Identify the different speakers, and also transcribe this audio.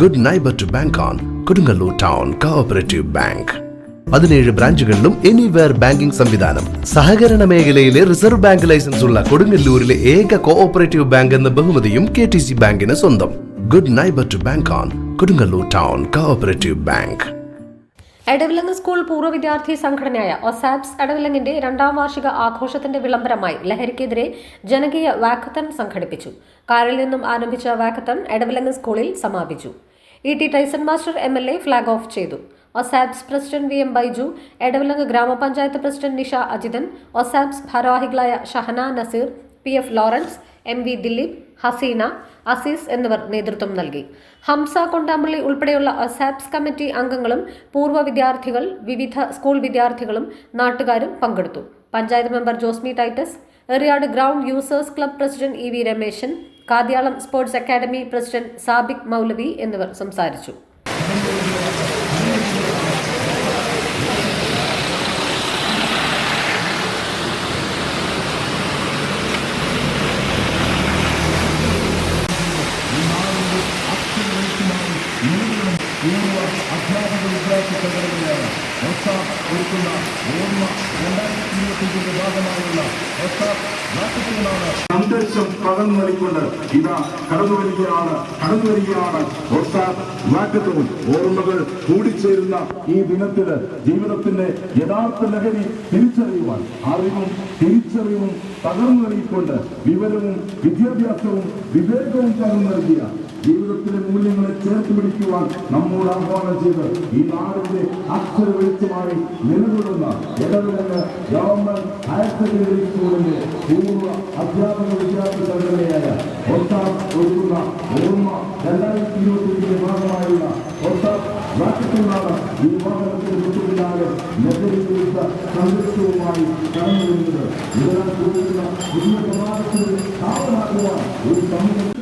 Speaker 1: Good neighbour to bank on Kodungallur town cooperative bank പതിനേഴ് ബ്രാഞ്ചുകളിലും anywhere banking സംവിധാനം. സഹകരണ മേഖലയിലെ റിസർവ് ബാങ്ക് ലൈസൻസ് ഉള്ള കൊടുങ്ങല്ലൂരിലെ ഏക കോഓപ്പറേറ്റീവ് ബാങ്ക് എന്ന ബഹുമതിയും കെ ടി സി ബാങ്കിന് സ്വന്തം. Good neighbour to bank on Kodungallur town cooperative bank
Speaker 2: Edavilangu school പൂർവ വിദ്യാർത്ഥി സംഘടനയായ ഒസാപ്സ് എടവിലങ്ങിന്റെ രണ്ടാം വാർഷിക ആഘോഷത്തിന്റെ വിളംബരമായി ലഹരിക്കെതിരെ ജനകീയ വാക്കത്തൺ സംഘടിപ്പിച്ചു. കാറിൽ നിന്നും ആരംഭിച്ച വാക്കത്തൺ എടവിലങ്ങ് സ്കൂളിൽ സമാപിച്ചു. E T Tyson master M L A flag off ചെയ്തു. ഒസാബ്സ് president V M Baiju Edavilangu ഗ്രാമപഞ്ചായത്ത് പ്രസിഡന്റ് നിഷ അജിതൻ ഒസാബ്സ് ഭാരവാഹികളായ Shahana Nazeer P F Lawrence M V Dileep Haseena Azeez എന്നിവർ നേതൃത്വം നൽകി. ഹംസ കൊണ്ടാമ്പള്ളി ഉൾപ്പെടെയുള്ള അസാപ്സ് കമ്മിറ്റി അംഗങ്ങളും പൂർവ വിദ്യാർത്ഥികൾ വിവിധ സ്കൂൾ വിദ്യാർത്ഥികളും നാട്ടുകാരും പങ്കെടുത്തു. Panchayat member Josmi Titus Eriyad ground users club president E V Rameshan Kadyalam sports academy president Sabik മൗലവി എന്നിവർ സംസാരിച്ചു
Speaker 3: പൂർവ അധ്യാപക വിദ്യാർത്ഥി ഒരുക്കുന്ന സന്ദേശം പകർന്നു നൽകിക്കൊണ്ട് ഇതാ കടന്നു വരികയാണ് കടന്നു വരികയാണ് വാക്കത്തും ഓർമ്മകൾ കൂടിച്ചേരുന്ന ഈ ദിനത്തിൽ ജീവിതത്തിന്റെ യഥാർത്ഥ ലഹരി തിരിച്ചറിയുവാൻ അറിവും തിരിച്ചറിവും പകർന്നു നൽകിക്കൊണ്ട് വിവരവും വിദ്യാഭ്യാസവും വിവേകവും പകർന്നു നൽകിയ ജീവിതത്തിലെ മൂല്യങ്ങളെ ചേർത്ത് പിടിക്കുവാൻ നമ്മോട് ആഹ്വാനം ചെയ്ത് ഈ നാടിന്റെ അക്ഷര വെളിച്ചമായി നിലകൊള്ളുന്ന ഇടവിലങ്ങ് ഗവൺമെന്റ് ഹയർ സെക്കൻഡറി സ്കൂളിന്റെ പൂർവ അധ്യാപക വിദ്യാർത്ഥി സംഘടനയായ ഒത്താം ഒഴുകുന്ന ഓർമ്മ രണ്ടായിരത്തി ഇരുപത്തിയഞ്ചിന്റെ ഭാഗമായുള്ള ഒത്താം വാക്കത്തുനിന്നാണ് ഈ വാഹനത്തിന് തൊട്ടുപിന്നാലെ ലഹരി വിരുദ്ധ സംഘർഷവുമായി കടന്നു വരുന്നത് ഇതിനാൽ ചോദിക്കുന്ന പുതിയ പ്രമാണത്തിന് കാവലാക്കുവാൻ ഒരു സമൂഹത്തിനുള്ള